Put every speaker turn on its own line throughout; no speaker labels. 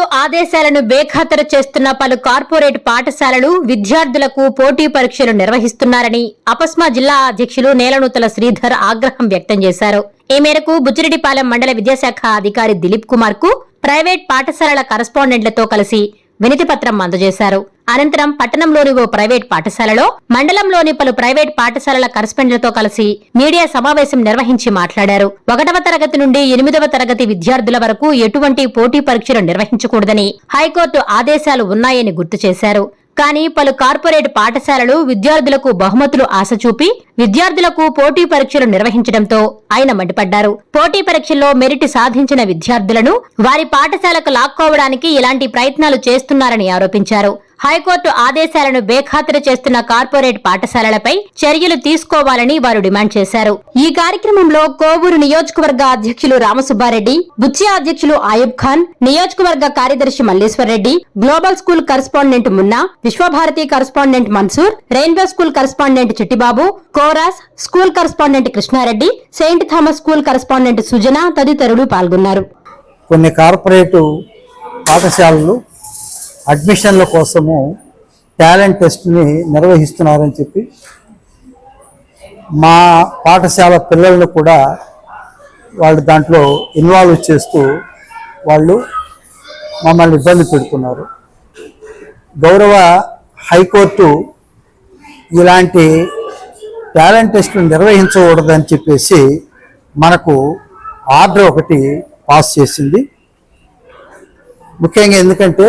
ప్రభుత్వ ఆదేశాలను బేఖాతరు చేస్తున్న పలు కార్పొరేట్ పాఠశాలలు విద్యార్థులకు పోటీ పరీక్షలు నిర్వహిస్తున్నారని అపస్మా జిల్లా అధ్యక్షులు నేలనూతల శ్రీధర్ ఆగ్రహం వ్యక్తం చేశారు. ఈ మేరకు బుచ్చిరెడ్డిపాలెం మండల విద్యాశాఖ అధికారి దిలీప్ కుమార్కు ప్రైవేట్ పాఠశాలల కరస్పాండెంట్లతో కలిసి వినతిపత్రం అందజేశారు. అనంతరం పట్టణంలోని ఓ ప్రైవేట్ పాఠశాలలో మండలంలోని పలు ప్రైవేట్ పాఠశాలల కరస్పాండెంట్లతో కలిసి మీడియా సమావేశం నిర్వహించి మాట్లాడారు. ఒకటవ తరగతి నుండి ఎనిమిదవ తరగతి విద్యార్థుల వరకు ఎటువంటి పోటీ పరీక్షలు నిర్వహించకూడదని హైకోర్టు ఆదేశాలు ఉన్నాయని గుర్తు చేశారు. కానీ పలు కార్పొరేట్ పాఠశాలలు విద్యార్థులకు బహుమతులు ఆశ చూపి విద్యార్థులకు పోటీ పరీక్షలు నిర్వహించడంతో ఆయన మండిపడ్డారు. పోటీ పరీక్షల్లో మెరిట్ సాధించిన విద్యార్థులను వారి పాఠశాలకు లాక్కోవడానికి ఇలాంటి ప్రయత్నాలు చేస్తున్నారని ఆరోపించారు. హైకోర్టు ఆదేశాలను బేఖాతరు చేస్తున్న కార్పొరేట్ పాఠశాలలపై చర్యలు తీసుకోవాలని వారు డిమాండ్ చేశారు. ఈ కార్యక్రమంలో కోవూరు నియోజకవర్గ అధ్యక్షులు రామసుబ్బారెడ్డి బుచ్చి అధ్యక్షులు ఆయుబ్ ఖాన్ నియోజకవర్గ కార్యదర్శి Malleswara Reddy global school correspondent Munna Viswabharati correspondent Mansoor rainbow school correspondent Chittibabu Koras school correspondent Krishna Reddy Saint Thomas school correspondent Sujana తదితరులు పాల్గొన్నారు.
కొన్ని కార్పొరేటు పాఠశాలలు అడ్మిషన్ల కోసము టాలెంట్ టెస్ట్ని నిర్వహిస్తున్నారని చెప్పి మా పాఠశాల పిల్లలను కూడా వాళ్ళు దాంట్లో ఇన్వాల్వ్ చేస్తూ వాళ్ళు మమ్మల్ని ఇబ్బంది పెడుతున్నారు. గౌరవ హైకోర్టు ఇలాంటి టాలెంట్ టెస్టులు నిర్వహించకూడదని చెప్పేసి మనకు ఆర్డర్ ఒకటి పాస్ చేసింది. ముఖ్యంగా ఎందుకంటే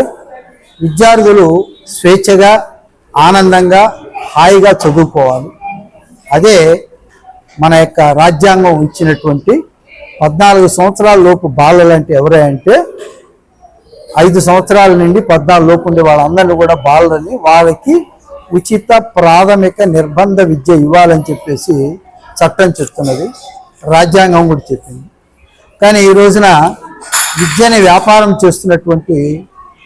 విద్యార్థులు స్వేచ్ఛగా ఆనందంగా హాయిగా చదువుకోవాలి. అదే మన యొక్క రాజ్యాంగం ఇచ్చినటువంటి పద్నాలుగు సంవత్సరాల లోపు బాలలు అంటే ఎవరే అంటే ఐదు సంవత్సరాల నుండి పద్నాలుగు లోపు ఉండే వాళ్ళందరినీ కూడా బాలని వాళ్ళకి ఉచిత ప్రాథమిక నిర్బంధ విద్య ఇవ్వాలని చెప్పేసి చట్టం చెప్తున్నది. రాజ్యాంగం కూడా చెప్పింది. కానీ ఈ రోజున విద్యని వ్యాపారం చేస్తున్నటువంటి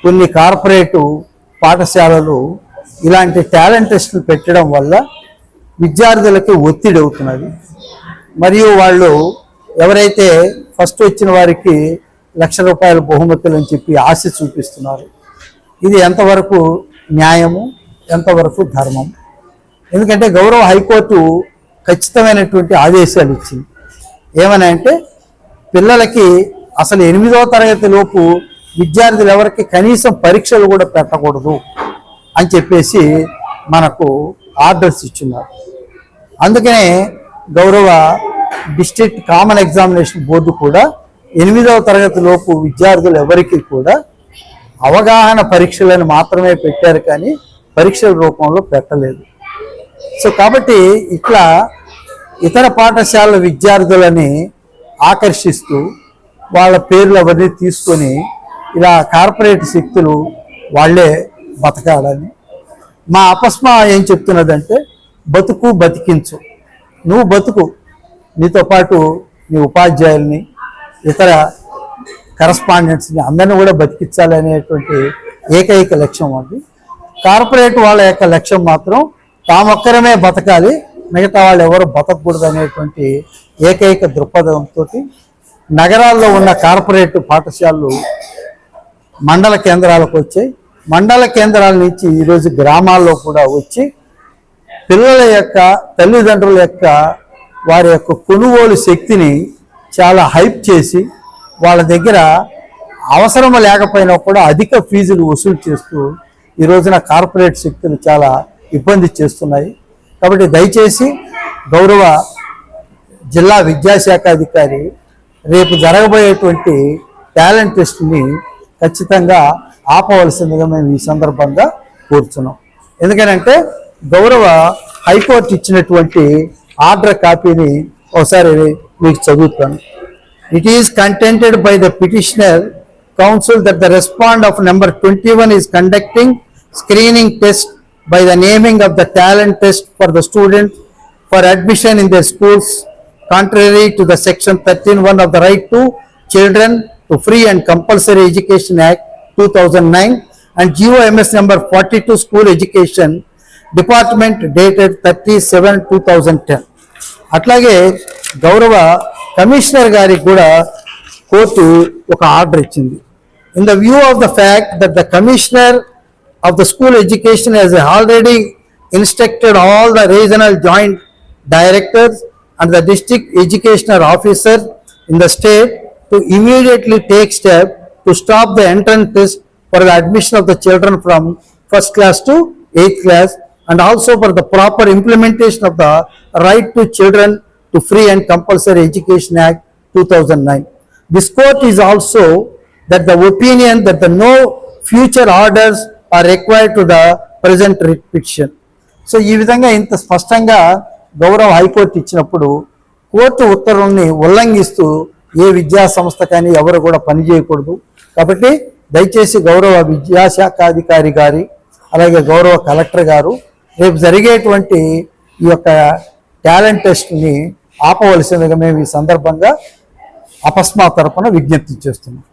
కొన్ని కార్పొరేటు పాఠశాలలు ఇలాంటి టాలెంట్ టెస్టులు పెట్టడం వల్ల విద్యార్థులకి ఒత్తిడి అవుతున్నది. మరియు వాళ్ళు ఎవరైతే ఫస్ట్ వచ్చిన వారికి లక్ష రూపాయల బహుమతులు అని చెప్పి ఆశ చూపిస్తున్నారు. ఇది ఎంతవరకు న్యాయము ఎంతవరకు ధర్మం? ఎందుకంటే గౌరవ హైకోర్టు ఖచ్చితమైనటువంటి ఆదేశాలు ఇచ్చింది. ఏమని అంటే పిల్లలకి అసలు ఎనిమిదవ తరగతి లోపు విద్యార్థులు ఎవరికి కనీసం పరీక్షలు కూడా పెట్టకూడదు అని చెప్పేసి మనకు ఆర్డర్స్ ఇచ్చున్నారు. అందుకనే గౌరవ డిస్ట్రిక్ట్ కామన్ ఎగ్జామినేషన్ బోర్డు కూడా ఎనిమిదవ తరగతి లోపు విద్యార్థులు ఎవరికి కూడా అవగాహన పరీక్షలను మాత్రమే పెట్టారు కానీ పరీక్షల రూపంలో పెట్టలేదు. సో కాబట్టి ఇట్లా ఇతర పాఠశాలల విద్యార్థులని ఆకర్షిస్తూ వాళ్ళ పేర్లు అవన్నీ తీసుకొని ఇలా కార్పొరేట్ శక్తులు వాళ్ళే బతకాలని. మా అపస్మ ఏం చెప్తున్నదంటే బతుకు బతికించు. నువ్వు బతుకు. నీతో పాటు నీ ఉపాధ్యాయుల్ని ఇతర కరస్పాండెంట్స్ని అందరిని కూడా బతికించాలి అనేటువంటి ఏకైక లక్ష్యం అది. కార్పొరేట్ వాళ్ళ యొక్క లక్ష్యం మాత్రం తామొక్కరమే బతకాలి మిగతా వాళ్ళు ఎవరు బతకూడదు అనేటువంటి ఏకైక దృక్పథంతో నగరాల్లో ఉన్న కార్పొరేట్ పాఠశాలలు మండల కేంద్రాలకు వచ్చాయి మండల కేంద్రాల నుంచి ఈరోజు గ్రామాల్లో కూడా వచ్చి పిల్లల యొక్క తల్లిదండ్రుల యొక్క వారి యొక్క కొనుగోలు శక్తిని చాలా హైప్ చేసి వాళ్ళ దగ్గర అవసరం లేకపోయినా కూడా అధిక ఫీజులు వసూలు చేస్తూ ఈ రోజున కార్పొరేట్ శక్తులు చాలా ఇబ్బంది చేస్తున్నాయి. కాబట్టి దయచేసి గౌరవ జిల్లా విద్యాశాఖ అధికారి రేపు జరగబోయేటువంటి టాలెంట్ టెస్ట్ని ఖచ్చితంగా ఆపవలసిందిగా మేము ఈ సందర్భంగా కూర్చున్నాం. ఎందుకనంటే గౌరవ హైకోర్టు ఇచ్చినటువంటి ఆర్డర్ కాపీని ఒకసారి మీకు చదువుతాను. It is contended by the petitioner counsel that the respond of number twenty one is conducting screening test by the naming of the talent test for the student for admission in their schools contrary to the section 13.1 of the right to children free and compulsory education act two to Free and Compulsory Education number forty two school education department dated thirty seven two 37 ten అట్లాగే గౌరవ commissioner గారికి కూడా court ఒక order ఇచ్చింది in the view of the fact that the commissioner of the school education has already instructed all the regional joint directors and the district educational officer in the state to immediately take step to stop the entrance test for the admission of the children from first class to eighth class and also for the proper implementation of the right to children to free and compulsory education act 2009 this court is also that the opinion that the no future orders are required to the present writ petition so ఈ విధంగా ఇంత స్పష్టంగా గౌరవ high court ఇచ్చినప్పుడు court ఉత్తర్వుల్ని ఉల్లంఘిస్తూ ఏ విద్యా సంస్థ కానీ ఎవరు కూడా పనిచేయకూడదు కాబట్టి దయచేసి గౌరవ విద్యాశాఖాధికారి గారి అలాగే గౌరవ కలెక్టర్ గారు రేపు జరిగేటువంటి ఈ యొక్క టాలెంట్ టెస్ట్ని ఆపవలసిందిగా మేము ఈ సందర్భంగా అపస్మా తరపున విజ్ఞప్తి చేస్తున్నాం.